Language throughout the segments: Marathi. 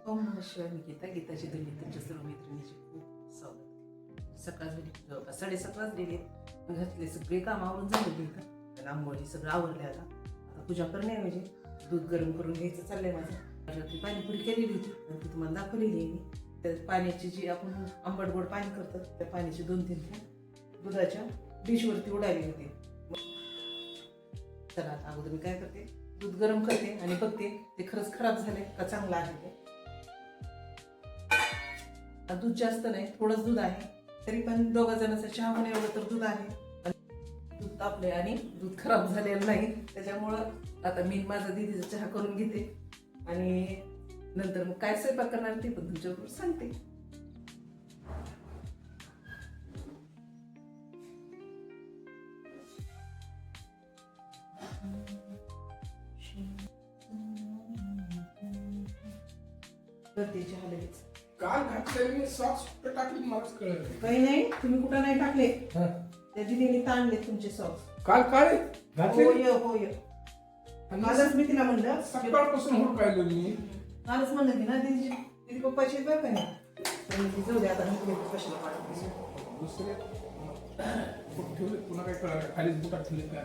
ओम नमः शिवाय मी गीता गीताची दिल्ली तुमच्या सर्व मैत्रिणीची खूप स्वागत सकाळ झाली जवळपास साडेसात वाजलेली घरातले सगळे काम आवरून झालेले का त्याला आंबोळी सगळं आवरले आता आता पूजा करण्याऐवजी दूध गरम करून घ्यायचं चाललंय माझं रात्री पाणीपुरी केलेली होती आणि ती तुम्हाला दाखवलेली आहे मी त्या पाण्याची जी आपण आंबट गोड पाणी करतात त्या पाण्याची दोन तीन थेंब दुधाच्या डिशवरती उडाली होती चला अगोदर मी काय करते दूध गरम करते आणि बघते ते खरंच खराब झाले का चांगलं आहे ते दूध जास्त नाही थोडंच दूध आहे. तरी पण दोघा जणांचा चहा पण एवढं तर दूध आहे. दूध तापले आणि दूध खराब झालेलं नाही. त्याच्यामुळं आता मी माझा दिदीचा चहा करून घेते. आणि नंतर मग काय स्वयंपाक करणार ते पण तुमच्याबरोबर सांगते. करते चहा लगेच. काल घातलेले मी सॉक्स कुठं टाकली मलाच कळलं नाही. काही नाही तुम्ही कुठं नाही टाकले? हा. त्या दिदीने ताणले तुमचे सॉक्स काल काय? घातले होय होय. आणि मी तिला म्हणलं. सकाळपासून हुडकायलो मी. कालच म्हणलं ना दीदी दीदी पप्पाची का नाही? जाऊ दे आता नको कशाला पाठवते दुसरे कुठं ठेवले? पुन्हा काय कळलं खालीच बुटात ठेवले काय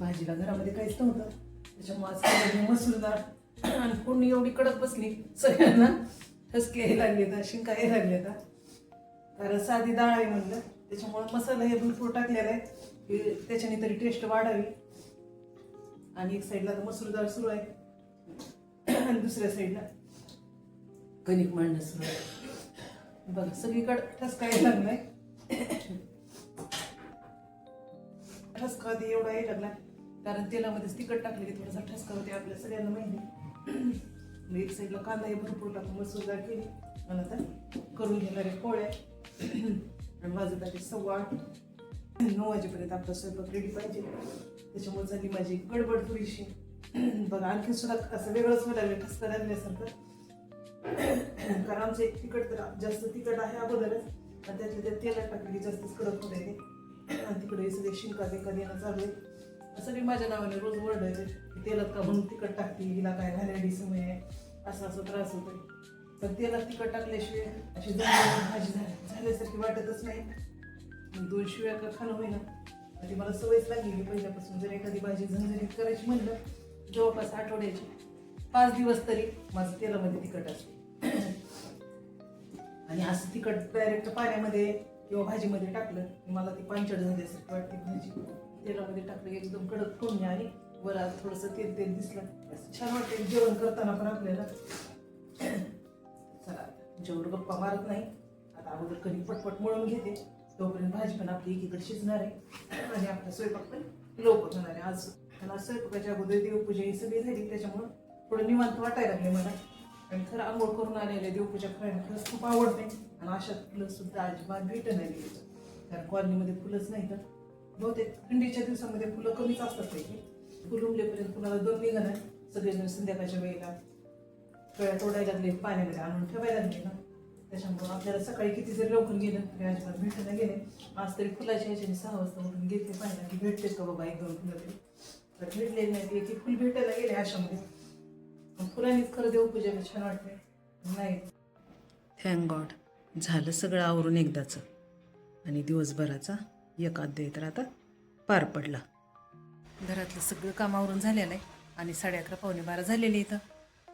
भाजीला घरामध्ये काहीच नव्हतं. त्याच्यामुळे आज मसूर आणि कोणी एवढी कडक बसली सगळ्यांना ठसके हे लागले तर शिंका हे लागले तर कारण साधी डाळ आहे म्हणलं त्याच्यामुळे मसाला हे भरपूर टाकलेला आहे. की त्याच्याने तरी टेस्ट वाढावी. आणि एक साईडला तर मसूर डाळ सुरू आहे. आणि दुसऱ्या साईडला कणिक मांडणं सुरू आहे. बघा सगळीकडे ठसका यायला लागलाय. ठसका आधी एवढा हे लागला. कारण तेलामध्येच तिखट टाकले की थोडासा ठसका होते आपल्या सगळ्यांना माहिती मग एक साईडला कांदा हे भरपूर टाकून मसूर डाळ केली. आणि आता करून घेणार आहे पोळ्या. आणि वाजत आली सव्वा आठ. नऊ वाजेपर्यंत आपला स्वयंपाक रेडी पाहिजे. त्याच्यामुळे झाली माझी गडबड थोडीशी. बघा आणखी सुद्धा असं वेगळंच व्हायला लागलं ठसका लागल्यासारखं. कारण आमचं एक तिखट तर जास्त तिखट आहे अगोदरच. आणि त्यातल्या त्या तेलात टाकली की जास्तच कडक होत आहे आणि तिकडे सगळे शिंका बिंका देणं चालू आहे असं मी माझ्या नावाने रोज ओरडायचे तेलात का म्हणून तिखट टाकते हिला काय घालायची सवय आहे? असा असा त्रास होतोय. पण तेलात तिखट टाकल्याशिवाय अशी भाजी झाली झाल्यासारखी वाटतच नाही. दोन शिव्या का खाणं होईना. आणि मला सवयच लागली पहिल्यापासून. जर एखादी भाजी झणझणीत करायची म्हणलं जवळपास आठवड्याची. पाच दिवस तरी माझं तेलामध्ये तिखट असते. आणि असं तिखट डायरेक्ट पाण्यामध्ये किंवा भाजीमध्ये टाकलं की मला ती पांचट झाल्यासारखी वाटते भाजी. तेलामध्ये टाकलं एकदम कडक फोडणी आणि वर आज थोडंसं तेल तेल दिसलं. असं छान वाटते जेवण करताना पण आपल्याला. चला जेवढं गप्पा मारत नाही आता अगोदर कधी पटपट मळून घेते. तोपर्यंत भाजी पण आपली एकीकडे शिजणार आहे. आणि आपला स्वयंपाक पण लवकर होणार आहे. आज मला स्वयंपाकाच्या अगोदर देवपूजा ही सगळी झाली त्याच्यामुळं थोडं निवांत वाटायला लागले मला. आणि खरं आंघोळ करून आलेल्या देवपूजा करायला खरंच खूप आवडते आणि अशा फुलं सुद्धा अजिबात भेटणार कारण कॉलनीमध्ये फुलंच नाही तर. बहुतेक थंडीच्या दिवसामध्ये फुलं कमीच असतात पैकी. फुल उमलेपर्यंत फुलाला दोन निघणार सगळेजण संध्याकाळच्या वेळेला कळ्या तोडायला लागले पाण्यामध्ये आणून ठेवायला लागले ना. त्याच्यामुळं आपल्याला सकाळी किती जरी लवकर गेलं तरी अजिबात भेटायला गेले आज तरी फुलाच्या ह्याच्याने सहा वाजता उठून घेतले पाहिजे की भेटते का बाबा एक दोन फुलं तरी? तर भेटले नाही एक की फुल भेटायला गेले अशामध्ये मग फुलांनीच खरं देवपूजेला छान वाटते नाही. थँक गॉड झालं सगळं आवरून एकदाचं. आणि दिवसभराचा एक अध्याय आता पार पडला. घरातलं सगळं काम आवरून झालेलं आहे. आणि साडे अकरा पावणे बारा झालेले इथं.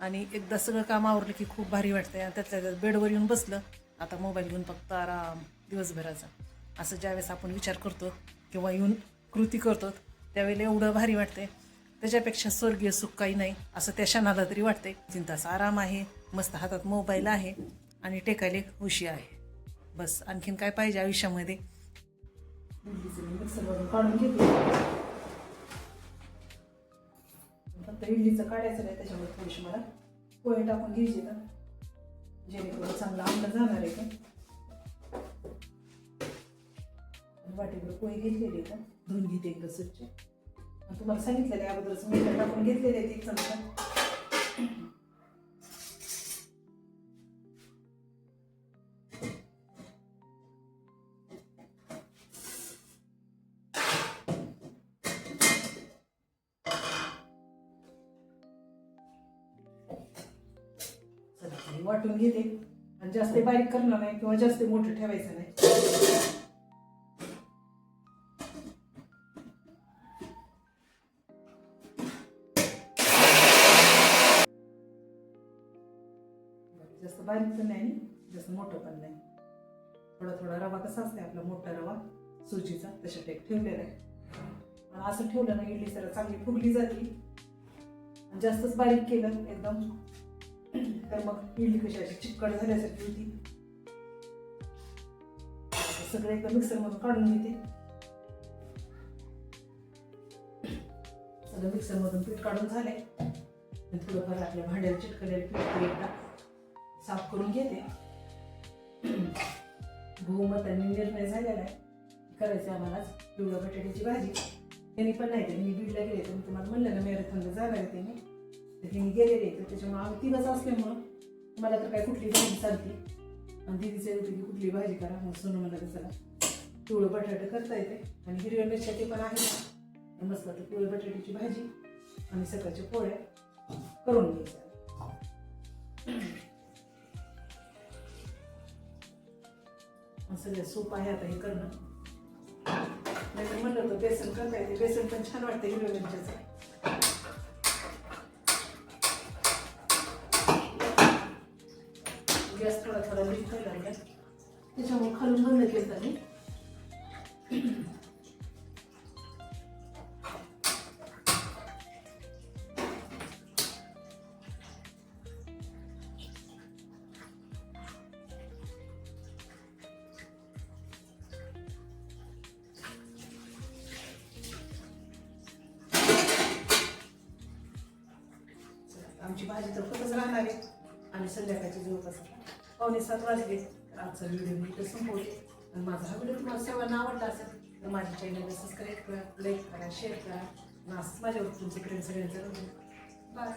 आणि एकदा सगळं काम आवरलं की खूप भारी वाटतंय. आणि त्यातल्या त्यात बेडवर येऊन बसलं. आता मोबाईल घेऊन फक्त आराम दिवसभराचा. असं ज्यावेळेस आपण विचार करतो किंवा येऊन कृती करतो त्यावेळेला एवढं भारी वाटतंय. त्याच्यापेक्षा स्वर्गीय सुख काही नाही असं त्या क्षणाला तरी वाटतंय. चिंताचा आराम आहे मस्त हातात मोबाईल आहे आणि टेकायला एक उशी आहे. बस आणखीन काय पाहिजे आयुष्यामध्ये? मिक्सरवरून काढून घेते फक्त इडलीचं काढायचं नाही त्याच्यामध्ये थोडीशी मला पोहे टाकून घ्यायची का जेणेकरून चांगला आंबला जाणार आहे का वाटेवर पोहे घेतलेले का धुवून घेते एकदा स्वच्छ तुम्हाला सांगितलेलं आहे अगोदरच मीठ टाकून घेतलेले आहेत एक चमचा वाटून घेते. आणि जास्त बारीक करणार नाही किंवा जास्त मोठं ठेवायचं नाही. जास्त बारीक पण नाही आणि जास्त मोठं पण नाही. थोडा थोडा रवा कसा असते आपला मोठा रवा सुजीचा तशा टाईप ठेवलेला आहे. असं ठेवलं ना इडली सर चांगली फुगली जाते. आणि जास्तच बारीक केलं एकदम तर मग इडली कशी अशी चिकट झाल्यासारखी होती. सगळं एकदा मिक्सरमधून काढून घेते. सगळं मिक्सरमधून पीठ काढून झाले थोडंफार आपल्या भांड्याला चिटकलेलं पीठ एकदा साफ करून घेते. बहुमताने निर्णय झालेला आहे. करायचं आम्हाला पिवळ्या बटाट्याची भाजी. त्यांनी पण नाही त्यांनी बीडला गेले तर मी तुम्हाला म्हणलं ना मॅरेथॉनला जाणार आहे त्यांनी. तर त्यांनी गेलेले तर त्याच्यामुळे आम्ही तिघंच असल्यामुळं मला तर काय कुठली भाजी चालते? आणि दिदीचे होती की कुठली भाजी करा मग सोनं म्हणलं तर चला. पिवळं बटाटं करता येते. आणि हिरव्या मिरच्या ते पण आहेत. मस्त तर पिवळ्या बटाट्याची भाजी. आणि सकाळच्या पोळ्या करून घ्यायच्या. सगळ्या सोप आहे आता हे करणं. नाही तर म्हणलं तर बेसन करता येते. बेसन पण छान वाटतं हिरव्या मिरच्याचं. गॅस थोडा थोडा लीक करायला लागला त्याच्यामुळे खालून बंद केलं मी आमची भाजी तर खूपच राहणार आहे आणि संध्याकाळची जवळपास पावणे सात वाजले. तर आजचा व्हिडिओ मी इथं संपवते. आणि माझा हा व्हिडिओ तुम्हाला सर्वांना आवडला असेल तर माझ्या चॅनलला सबस्क्राईब करा लाईक करा शेअर करा. आणि असंच माझ्यावर तुमचे प्रेम सगळ्यांचं बाय